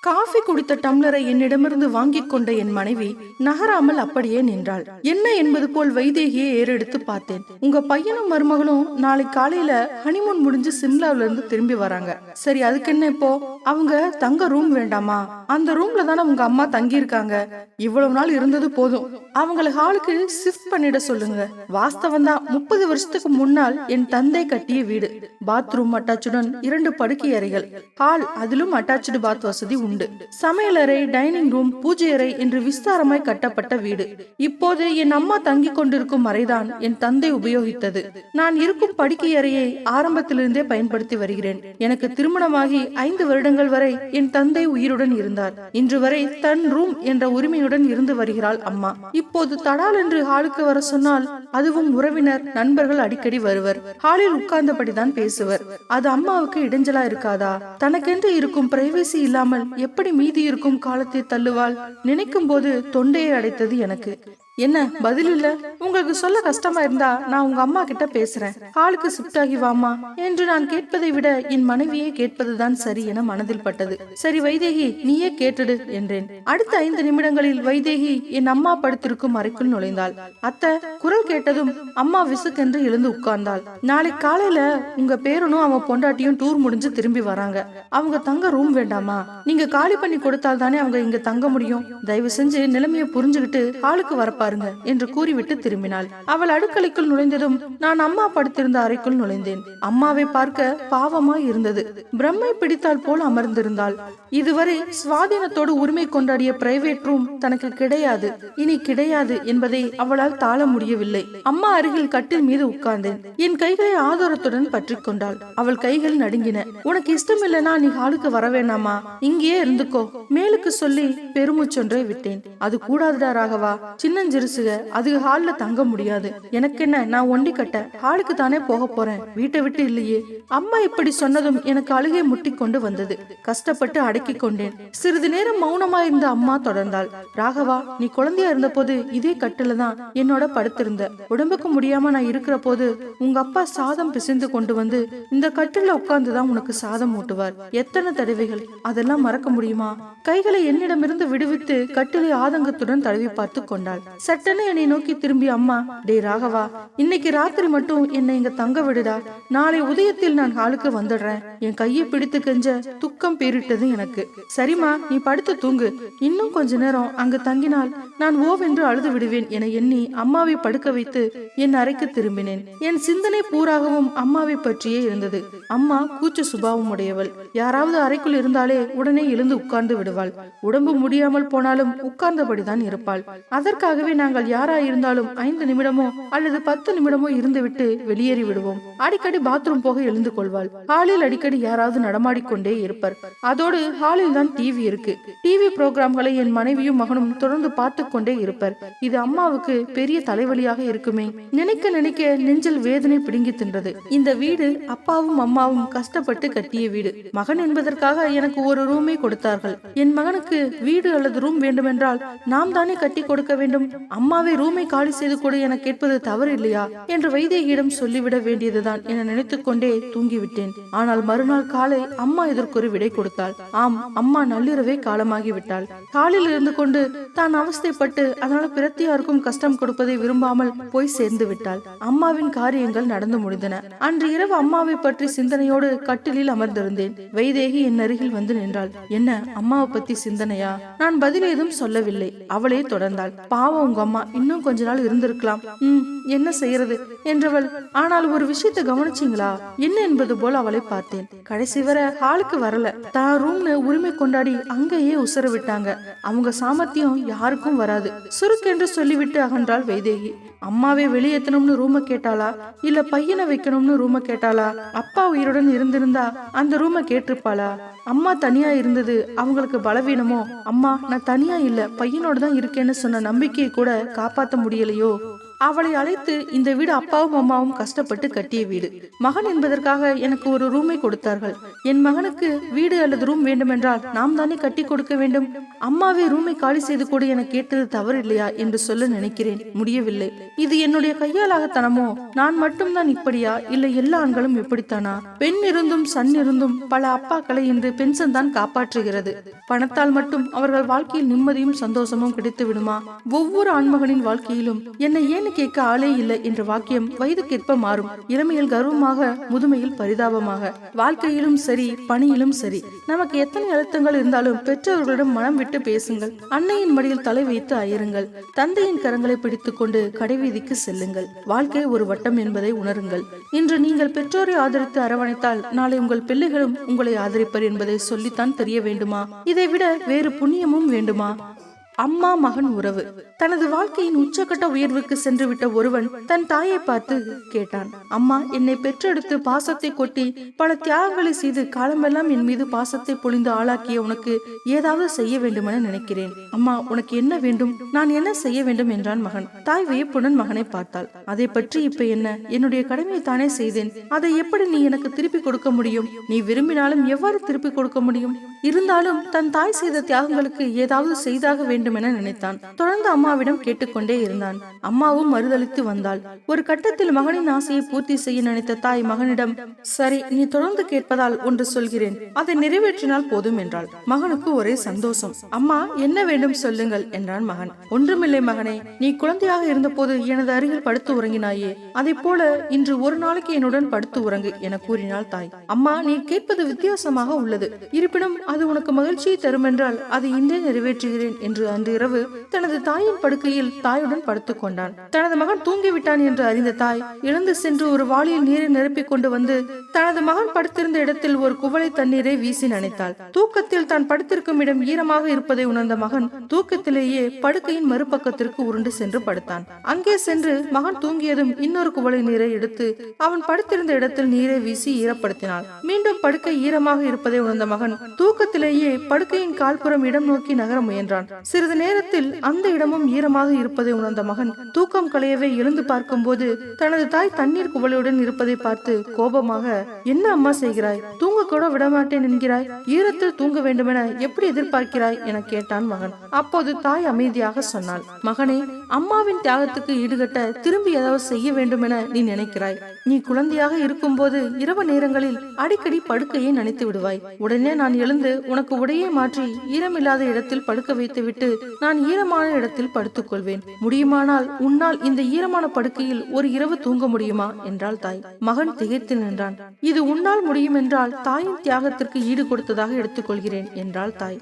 Coffee குடித்த டம்ளரை என்னிடமிருந்து வாங்கிக் கொண்ட என் மனைவி நகராமல் அப்படியே நின்றாள். என்ன என்பது போல் வைதேகியை ஏறெடுத்து பார்த்தேன். உங்க பையனும் மருமகளும் நாளை காலையில ஹனிமூன் முடிஞ்சு சிம்லாவில இருந்து திரும்பி வராங்க. சரி அதுக்கு என்ன இப்போ? அவங்க தங்க ரூம் வேண்டாமா? அந்த ரூம்ல தானே உங்க அம்மா தங்கி இருக்காங்க இவ்வளவு நாள் இருந்தது போதும். அவங்கள ஹாலுக்கு ஷிஃப்ட் பண்ணிட சொல்லுங்க. வாஸ்தவம் தான் முப்பது வருஷத்துக்கு முன்னால் என் தந்தை கட்டிய வீடு. பாத்ரூம் அட்டாச்சுடன் இரண்டு படுக்கை அறைகள். ஹால் அதிலும் அட்டாச்சு பாத் வசதி உண்டு. சமையலறை டைனிங் ரூம் பூஜை அறை என்று விஸ்தாரமாய் கட்டப்பட்ட வீடு. இப்போது என் அம்மா தங்கிக் கொண்டிருக்கும் அறைதான் என் தந்தை உபயோகித்தது. நான் இருக்கும் படுக்கை அறையை ஆரம்பத்திலிருந்தே பயன்படுத்தி வருகிறேன். எனக்கு திருமணமாகி ஐந்து வருடங்கள் வரை என் தந்தை உயிருடன் இருந்தார். இன்று வரை தன் ரூம் என்ற உரிமையுடன் இருந்து வருகிறாள் அம்மா. இப்போது தடால் என்று ஹாலுக்கு வர சொன்னால் அதுவும் உறவினர் நண்பர்கள் அடிக்கடி வருவர். ஹாலில் உட்கார்ந்தபடிதான் பேசுவர். அது அம்மாவுக்கு இடைஞ்சலா இருக்காதா? தனக்கென்று இருக்கும் பிரைவசி இல்லாமல் எப்படி மீதி இருக்கும் காலத்தை தள்ளுவாள் நினைக்கும் போது தொண்டையை அடைத்தது எனக்கு. என்ன பதில் இல்ல? உங்களுக்கு சொல்ல கஷ்டமா இருந்தா நான் உங்க அம்மா கிட்ட பேசுறேன். ஹாலுக்கு ஷிஃப்ட் ஆகி வாமா என்று நான் கேட்பதை விட என் மனைவியே கேட்பதுதான் சரி என மனதில் பட்டது. சரி வைதேகி நீயே கேட்டுடு என்றேன். அடுத்த ஐந்து நிமிடங்களில் வைதேகி என் அம்மா படுத்திருக்கும் அறைக்குள் நுழைந்தாள். அத்தை குரல் கேட்டதும் அம்மா விசுக்கென்று எழுந்து உட்கார்ந்தாள். நாளை காலையில உங்க பேரனும் அவன் பொண்டாட்டியும் டூர் முடிஞ்சு திரும்பி வராங்க. அவங்க தங்க ரூம் வேண்டாமா? நீங்க காலி பண்ணி கொடுத்தால் தானே அவங்க இங்க தங்க முடியும். தயவு செஞ்சு நிலைமையை புரிஞ்சுகிட்டு ஹாலுக்கு பாருங்க என்று கூறிவிட்டு திரும்பினாள். அவள் அடுக்கலைக்குள் நுழைந்ததும் நான் அம்மா படுத்திருந்த அறைக்குள் நுழைந்தேன். அம்மாவை பார்க்க பாவமாய் இருந்தது. பிரம்மை பிடித்தால் போல் அமர்ந்திருந்தாள். இதுவரை சுவாதீனத்தோடு உரிமை கொண்டாடிய பிரைவேட் ரூம் தனக்கு கிடையாது. இனி கிடையாது என்பதை அவளால் தாழ முடியவில்லை. அம்மா அருகில் கட்டில் மீது உட்கார்ந்தேன். என் கைகளை ஆதாரத்துடன் பற்றி கொண்டாள். அவள் கைகள் நடுங்கின. உனக்கு இஷ்டம் இல்லனா நீ ஹாலுக்கு வர வேணாமா? இங்கேயே இருந்துக்கோ. மேலுக்கு சொல்லி பெருமூச்சொன்றை விட்டேன். அது கூடாதுடா ராகவா. சின்னஞ்சு சின்னஞ்சிறுசுக அது ஹால்ல தங்க முடியாது. எனக்கு என்ன நான் ஒண்டி கட்ட ஹாலுக்கு தானே போக போறேன். வீட்டை விட்டு இல்லையே. அம்மா இப்படி சொன்னதும் எனக்கு அழுகை முட்டி கொண்டு வந்தது. கஷ்டப்பட்டு அடக்கி கொண்டேன். சிறிது நேரம் மௌனமா இருந்த அம்மா தொடர்ந்தாள். ராகவா நீ குழந்தையா இருந்தபோது இதே கட்டுல தான் என்னோட படுத்திருந்த. உடம்புக்கு முடியாம நான் இருக்கிற போது உங்க அப்பா சாதம் பிசைந்து கொண்டு வந்து இந்த கட்டில உட்கார்ந்துதான் உனக்கு சாதம் ஊட்டுவார். எத்தனை தடவைகள்? அதெல்லாம் மறக்க முடியுமா? கைகளை என்னிடமிருந்து விடுவித்து கட்டிலை ஆதங்கத்துடன் தடவி பார்த்து கொண்டாள். சட்டென என்னை நோக்கி திரும்பி அம்மா டே ராகவா இன்னைக்கு ராத்திரி மட்டும் என்னை இங்க தங்க விடுடா. நாளை உதயத்தில் நான் ஹாலுக்கு வந்துடுறேன். என் கையை பிடித்து கெஞ்ச துக்கம் பேரிட்டது எனக்கு. சரிம்மா நீ படுத்து தூங்கு. இன்னும் கொஞ்ச நேரம் அங்கு தங்கினால் நான் ஓவென்று அழுது விடுவேன் என எண்ணி அம்மாவை படுக்க வைத்து என் அறைக்கு திரும்பினேன். என் சிந்தனை பூராகவும் அம்மாவை பற்றியே இருந்தது. அம்மா கூச்ச சுபாவம் உடையவள். யாராவது அறைக்குள் இருந்தாலே உடனே எழுந்து உட்கார்ந்து விடுவாள். உடம்பு முடியாமல் போனாலும் உட்கார்ந்தபடிதான் இருப்பாள். அதற்காகவே நாங்கள் யாரா இருந்தாலும் ஐந்து நிமிடமோ அல்லது பத்து நிமிடமோ இருந்துவிட்டு வெளியேறி விடுவோம். அடிக்கடி பாத்ரூம் போக எழுந்து கொள்வாள். ஹாலில் அடிக்கடி யாராவது நடமாடிக்கொண்டே இருப்பர். அதோடு ஹாலில் தான் டிவி இருக்கு. டிவி புரோகிராம்களை என் மனைவியும் மகனும் தொடர்ந்து பார்த்து கொண்டே இருப்பர். இது அம்மாவுக்கு பெரிய தலைவலியாக இருக்குமே. நினைக்க நினைக்க நெஞ்சில் வேதனை பிடுங்கி தின்றது. இந்த வீடு அப்பாவும் அம்மாவும் கஷ்டப்பட்டு கட்டிய வீடு. மகன் என்பதற்காக எனக்கு ஒரு ரூமே கொடுத்தார்கள். என் மகனுக்கு வீடு அல்லது ரூம் வேண்டுமென்றால் நாம் தானே கட்டி கொடுக்க வேண்டும்? அம்மாவை ரூமை காலி செய்து கொடு என கேட்பது தவறு இல்லையா என்று வைதேகியிடம் சொல்லிவிட வேண்டியதுதான் என நினைத்துக் கொண்டே தூங்கிவிட்டேன். ஆனால் மறுநாள் காலை அம்மா இதற்கொரு விடை கொடுத்தாள். ஆம் அம்மா நள்ளிரவே காலமாகிவிட்டாள். காலில் இருந்து கொண்டு தான் அவஸ்தைப்பட்டு அதனால பிரத்தியாருக்கும் கஷ்டம் கொடுப்பதை விரும்பாமல் போய் சேர்ந்து விட்டாள். அம்மாவின் காரியங்கள் நடந்து முடிந்தன. அன்று இரவு அம்மாவை பற்றி சிந்தனையோடு கட்டிலில் அமர்ந்திருந்தேன். வைதேகி என் அருகில் வந்து நின்றாள். என்ன அம்மாவை பத்தி சிந்தனையா? நான் பதில் ஏதும் சொல்லவில்லை. அவளே தொடர்ந்தாள். பாவம் உங்க அம்மா இன்னும் கொஞ்ச நாள் இருந்திருக்கலாம். ம். என்ன செய்யறது என்றவள் ஆனால் ஒரு விஷயத்தை கவனிச்சீங்களா? என்ன என்பது போல் அவளை பார்த்தேன். கடைசி வரை ஹாலுக்கு வரல. தான் ரூம்னு உரிமை கொண்டாடி அங்கேயே உசர விட்டாங்க. அவங்க சாமர்த்தியம் யாருக்கும் வராது. சுருக்கென்று சொல்லிவிட்டு அகன்றாள் வைதேகி. அம்மாவை வெளியேத்தணும்னு ரூம கேட்டாளா? இல்ல பையனை வைக்கணும்னு ரூம கேட்டாளா? அப்பா உயிருடன் இருந்திருந்தா அந்த ரூம கேட்டிருப்பாளா? அம்மா தனியா இருந்தது அவங்களுக்கு பலவீனமோ? அம்மா நான் தனியா இல்ல பையனோட தான் இருக்கேன்னு சொன்ன நம்பிக்கையை கூட காப்பாத்த முடியலையோ? அவளை அழைத்து இந்த வீடு அப்பாவும் அம்மாவும் கஷ்டப்பட்டு கட்டிய வீடு. மகன் என்பதற்காக எனக்கு ஒரு ரூமை கொடுத்தார்கள். என் மகனுக்கு வீடு அல்லது ரூம் வேண்டுமென்றால் நாம் தானே கட்டி கொடுக்க வேண்டும். அம்மாவே ரூமை காலி செய்து கொடு என கேட்டது தவறு இல்லையா என்று சொல்ல நினைக்கிறேன். முடியவில்லை. இது என்னுடைய கையாலாகத்தனமோ நான் மட்டும்தான் இப்படியா? இல்லை எல்லா ஆண்களும் எப்படித்தானா பெண் இருந்தும் சன் இருந்தும் பல அப்பாக்களை இன்று பென்ஷன் தான் காப்பாற்றுகிறது. பணத்தால் மட்டும் அவர்கள் வாழ்க்கையில் நிம்மதியும் சந்தோஷமும் கிடைத்து விடுமா ஒவ்வொரு ஆண்மகனின் வாழ்க்கையிலும் என்னை ஏன் ஏன்னு கேட்க ஆளே இல்லை என்ற வாக்கியம் வயதுக்கேற்ப மாறும். இளமையில் கர்வமாக முதுமையில் பரிதாபமாக. வாழ்க்கையிலும் சரி பணியிலும் சரி. நமக்கு எத்தனை அழுத்தங்கள் இருந்தாலும் பெற்றோர்களிடம் மனம் விட்டு பேசுங்கள். அன்னையின் மடியில் தலை வைத்து அயருங்கள். தந்தையின் கரங்களை பிடித்துக் கொண்டு கடைவீதிக்கு செல்லுங்கள். வாழ்க்கை ஒரு வட்டம் என்பதை உணருங்கள். இன்று நீங்கள் பெற்றோரை ஆதரித்து அரவணைத்தால் நாளை உங்கள் பிள்ளைகளும் உங்களை ஆதரிப்பர் என்பதை சொல்லித்தான் தெரிய வேண்டுமா? இதைவிட வேறு புண்ணியமும் வேண்டுமா? அம்மா மகன் உறவு. தனது வாழ்க்கையின் உச்சக்கட்ட உயர்வுக்கு சென்று விட்ட ஒருவன் தன் தாயை பார்த்து கேட்டான் அம்மா என்னை பெற்றெடுத்து பாசத்தை கொட்டி பல தியாகங்களை செய்து காலமெல்லாம் என் மீது பாசத்தை பொழிந்து ஆளாக்கிய உனக்கு ஏதாவது செய்ய வேண்டுமென நினைக்கிறேன். அம்மா உனக்கு என்ன வேண்டும்? நான் என்ன செய்ய வேண்டும்? என்றான் மகன். தாய் வியப்புடன் மகனை பார்த்தாள். அதை பற்றி இப்ப என்ன? என்னுடைய கடமையை தானே செய்தேன். அதை எப்படி நீ எனக்கு திருப்பி கொடுக்க முடியும்? நீ விரும்பினாலும் எவ்வாறு திருப்பி கொடுக்க முடியும்? இருந்தாலும் தன் தாய் செய்த தியாகங்களுக்கு ஏதாவது செய்தாக வேண்டும் என நினைத்தான். தொடர்ந்து அம்மாவிடம் கேட்டுக்கொண்டே இருந்தான். அம்மாவும் மறுதளித்து வந்தாள். ஒரு கட்டத்தில் மகனின் ஆசையை பூர்த்தி செய்ய நினைத்த தாய் மகனிடம் சரி நீ தொடர்ந்து கேட்பதால் ஒன்று சொல்கிறேன். அதை நிறைவேற்றினால் போதும் என்றாள். மகனுக்கு ஒரே சந்தோஷம். அம்மா என்ன வேண்டும் சொல்லுங்கள் என்றான் மகன். ஒன்றுமில்லை மகனே நீ குழந்தையாக இருந்தபோது எனது அருகில் படுத்து உறங்கினாயே. அதை போல இன்று ஒரு நாளைக்கு என்னுடன் படுத்து உறங்கு என கூறினாள் தாய். அம்மா நீ கேட்பது வித்தியாசமாக உள்ளது. இருப்பினும் அது உனக்கு மகிழ்ச்சியை தரும் என்றால் அதை இன்றே நிறைவேற்றுகிறேன் என்று அன்று இரவு தனது தாயின் படுக்கையில் தாயுடன் படுத்துக் கொண்டான். தனது மகன் தூங்கிவிட்டான் என்று அறிந்த தாய் இழந்து சென்று ஒரு வாளியில் நீரை நிரப்பிக் கொண்டு வந்து தனது மகன் படுத்திருந்த இடத்தில் ஒரு குவளை தண்ணீரை வீசி நனைத்தாள். தூக்கத்தில் தான் படுத்திருக்கும் இடம் ஈரமாக இருப்பதை உணர்ந்த மகன் தூக்கத்திலேயே படுக்கையின் மறுபக்கத்திற்கு உருண்டு சென்று படுத்தான். அங்கே சென்று மகன் தூங்கியதும் இன்னொரு குவளை நீரை எடுத்து அவன் படுத்திருந்த இடத்தில் நீரை வீசி ஈரப்படுத்தினாள். மீண்டும் படுக்கை ஈரமாக இருப்பதை உணர்ந்த மகன் தூக்க தூக்கத்திலேயே படுக்கையின் கால்புறம் இடம் நோக்கி நகர முயன்றான். சிறிது நேரத்தில் அந்த இடமும் ஈரமாக இருப்பதை உணர்ந்த மகன் தூக்கம் களையவே எழுந்து பார்க்கும்போது தனது தாய் தண்ணீர் குவளையுடன் இருப்பதை பார்த்து கோபமாக என்ன அம்மா செய்கிறாய்? தூங்க கூட விடமாட்டேன் என்கிறாய். ஈரத்தில் தூங்க வேண்டுமென எப்படி எதிர்பார்க்கிறாய்? என கேட்டான் மகன். அப்போது தாய் அமைதியாக சொன்னாள் மகனே அம்மாவின் தியாகத்துக்கு ஈடுகட்ட திரும்பி ஏதாவது செய்ய வேண்டுமென நீ நினைக்கிறாய். நீ குழந்தையாக இருக்கும்போது இரவு நேரங்களில் அடிக்கடி படுக்கையை நினைத்து விடுவாய். உடனே நான் எழுந்து உனக்கு உடையை மாற்றி ஈரமில்லாத இடத்தில் படுக்க வைத்துவிட்டு நான் ஈரமான இடத்தில் படுத்துக் கொள்வேன் முடியுமானால் உன்னால் இந்த ஈரமான படுக்கையில் ஒரு இரவு தூங்க முடியுமா? என்றாள் தாய். மகன் திகைத்து நின்றான். இது உன்னால் முடியும் என்றால் தாயின் தியாகத்திற்கு ஈடு கொடுத்ததாக எடுத்துக்கொள்கிறேன் என்றாள் தாய்.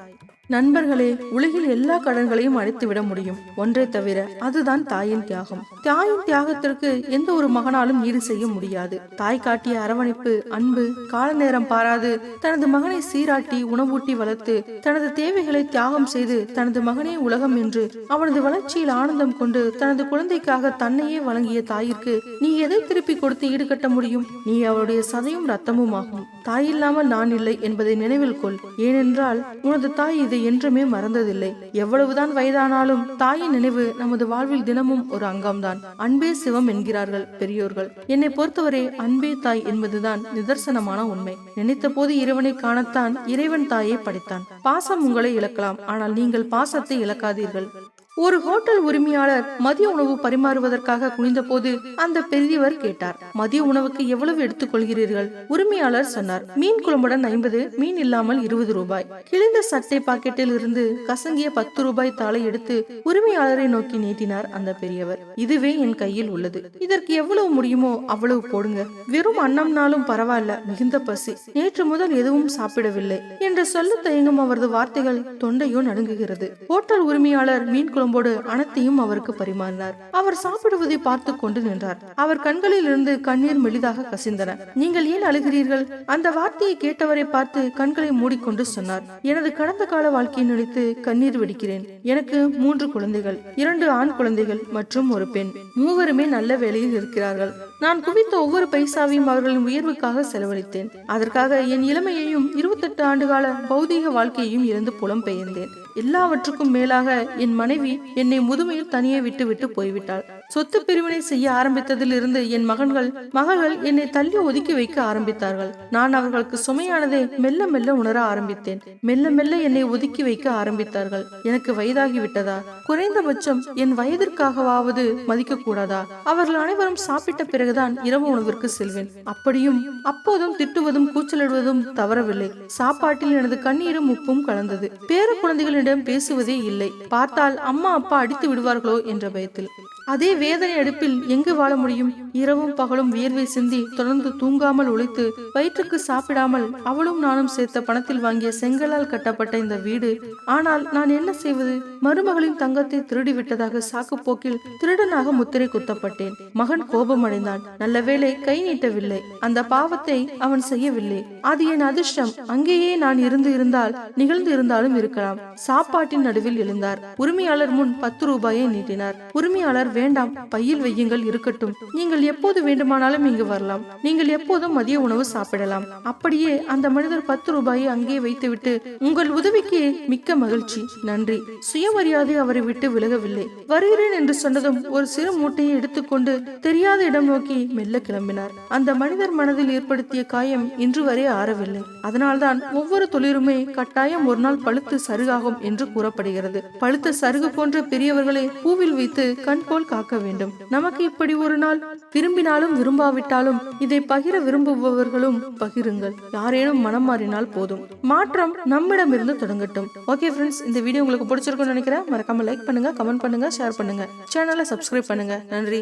நண்பர்களே உலகில் எல்லா கடன்களையும் அழைத்து விட முடியும். ஒன்றை தவிர அதுதான் தாயின் தியாகம். தாயின் தியாகத்திற்கு எந்த ஒரு மகனாலும் ஈடு செய்ய முடியாது. தாய் காட்டிய அரவணைப்பு அன்பு கால நேரம் பாராது தனது மகனை சீராட்டி உணவூட்டி வளர்த்து தனது தேவைகளை தியாகம் செய்து தனது மகனே உலகம் என்று அவனது வளர்ச்சியில் ஆனந்தம் கொண்டு தனது குழந்தைக்காக தன்னையே வழங்கிய தாயிற்கு நீ எதை திருப்பி கொடுத்து ஈடுகட்ட முடியும்? நீ அவருடைய சதையும் ரத்தமும் ஆகும் தாயில்லாமல் நான் இல்லை என்பதை நினைவில் கொள். ஏனென்றால் உனது தாய் இதை என்றுமே மறந்ததில்லை. எவ்வளவுதான் வயதானாலும் தாயின் நினைவு நமது வாழ்வில் தினமும் ஒரு அங்கம்தான். அன்பே சிவம் என்கிறார்கள் பெரியோர்கள். என்னை பொறுத்தவரை அன்பே தாய் என்பதுதான் நிதர்சனமான உண்மை. நினைத்த போது இறைவனை காணத்தான் இறைவன் தாயை படைத்தான். பாசம் உங்களை இழக்கலாம். ஆனால் நீங்கள் பாசத்தை இழக்காதீர்கள். ஒரு ஹோட்டல் உரிமையாளர் மதிய உணவு பரிமாறுவதற்காக குனிந்தபோது அந்த பெரியவர் கேட்டார். மதிய உணவுக்கு எவ்வளவு எடுத்துக்கொள்கிறீர்கள் உரிமையாளர் சொன்னார். மீன் குழம்புடன் ஐம்பது மீன் இல்லாமல் இருபது ரூபாய். கிழிந்த சட்டை பாக்கெட்டில் இருந்து கசங்கிய பத்து ரூபாய் தாளை எடுத்து உரிமையாளரை நோக்கி நீட்டினார் அந்த பெரியவர். இதுவே என் கையில் உள்ளது. இதற்கு எவ்வளவு முடியுமோ அவ்வளவு போடுங்க. வெறும் அன்னம்னாலும் பரவாயில்ல மிகுந்த பசி. நேற்று முதல் எதுவும் சாப்பிடவில்லை. என்று சொல்ல தயங்கும் அவரது வார்த்தைகள் தொண்டையோ நடுங்குகிறது. ஹோட்டல் உரிமையாளர் மீன் குழம்போடு அனைத்தையும் அவருக்கு பரிமாறினார். அவர் சாப்பிடுவதை பார்த்து கொண்டு நின்றார். அவர் கண்களில் இருந்து கண்ணீர் மெலிதாக கசிந்தன. நீங்கள் ஏன் அழுகிறீர்கள்? அந்த வார்த்தையை கேட்டவரை பார்த்து கண்களை மூடிக்கொண்டு சொன்னார். எனது கடந்த கால வாழ்க்கையை நினைத்து கண்ணீர் வெடிக்கிறேன். எனக்கு மூன்று குழந்தைகள் இரண்டு ஆண் குழந்தைகள் மற்றும் ஒரு பெண். மூவருமே நல்ல வேலையில் இருக்கிறார்கள். நான் குவித்த ஒவ்வொரு பைசாவையும் அவர்களின் உயர்வுக்காக செலவழித்தேன். அதற்காக என் இளமையையும் இருபத்தெட்டு ஆண்டுகால பௌதீக வாழ்க்கையையும் இழந்து புலம்பெயர்ந்தேன் எல்லாவற்றுக்கும் மேலாக என் மனைவி என்னை முதுமையில் தனியே விட்டு விட்டு போய்விட்டாள். சொத்து பிரிவினை செய்ய ஆரம்பித்ததில் இருந்து என் மகன்கள் மகள்கள் என்னை தள்ளி ஒதுக்கி வைக்க ஆரம்பித்தார்கள். நான் அவர்களுக்கு சுமையானதை மெல்ல மெல்ல உணர ஆரம்பித்தேன். மெல்ல மெல்ல என்னை ஒதுக்கி வைக்க ஆரம்பித்தார்கள். எனக்கு வயதாகி விட்டதா? குறைந்தபட்சம் என் வயதிற்காகவாவது மதிக்க கூடாதா? அவர்கள் அனைவரும் சாப்பிட்ட பிறகுதான் இரவு உணவிற்கு செல்வேன். அப்படியும் அப்போதும் திட்டுவதும் கூச்சலிடுவதும் தவறவில்லை. சாப்பாட்டில் எனது கண்ணீரும் உப்பும் கலந்தது. பேர குழந்தைகளிடம் பேசுவதே இல்லை. பார்த்தால் அம்மா அப்பா அடித்து விடுவார்களோ என்ற பயத்தில். அதே வேதனை அடுப்பில் எங்கு வாழ முடியும்? இரவும் பகலும் வியர்வை சிந்தி தொடர்ந்து தூங்காமல் உழைத்து வயிற்றுக்கு சாப்பிடாமல் அவளும் நானும் சேர்த்த பணத்தில் வாங்கிய செங்கலால் கட்டப்பட்ட இந்த வீடு. ஆனால் நான் என்ன செய்வது? மருமகளின் தங்கத்தை திருடி விட்டதாக சாக்கு போக்கில் திருடனாக முத்திரை குத்தப்பட்டேன். மகன் கோபமடைந்தான். நல்ல வேளை கை நீட்டவில்லை. அந்த பாவத்தை அவன் செய்யவில்லை. அது என் அதிர்ஷ்டம். அங்கேயே நான் இருந்து இருந்தால் நிகழ்ந்து இருந்தாலும் இருக்கலாம். சாப்பாட்டின் நடுவில் எழுந்தார். உரிமையாளர் முன் பத்து ரூபாயை நீட்டினார். உரிமையாளர் வேண்டாம். பையில் வையுங்கள் இருக்கட்டும். நீங்கள் எப்போது வேண்டுமானாலும் இங்கு வரலாம். நீங்கள் எப்போதும் மதிய உணவு சாப்பிடலாம். அப்படியே அந்த மனிதர் பத்து ரூபாயை அங்கே வைத்துவிட்டு உங்கள் உதவிக்கு மிக்க மகிழ்ச்சி. நன்றி. சுயமரியாதை அவரை விட்டு விலகவில்லை. வருகிறேன் என்று சொன்னதும் ஒரு சிறு மூட்டையை எடுத்துக்கொண்டு தெரியாத இடம் நோக்கி மெல்ல கிளம்பினார். அந்த மனிதர் மனதில் ஏற்படுத்திய காயம் இன்று வரை ஆறவில்லை. அதனால்தான் ஒவ்வொரு தொழிலுமே கட்டாயம் ஒரு நாள் பழுத்து சருகாகும் என்று கூறப்படுகிறது. பழுத்த சருகு போன்ற பெரியவர்களை பூவில் வைத்து கண் போல் காக்க வேண்டும் நமக்கு இப்படி ஒரு நாள் விரும்பினாலும் விரும்பாவிட்டாலும் இதை பகிர விரும்புபவர்களும் பகிருங்கள். யாரேனும் மனம் மாறினால் போதும். மாற்றம் நம்மிடம் இருந்து தொடங்கட்டும். ஓகே ஃப்ரெண்ட்ஸ் இந்த வீடியோ உங்களுக்கு பிடிச்சிருக்கும்னு நினைக்கிறேன். மறக்காம லைக் பண்ணுங்க கமெண்ட் பண்ணுங்க ஷேர் பண்ணுங்க. சேனலை சப்ஸ்கிரைப் பண்ணுங்க. நன்றி.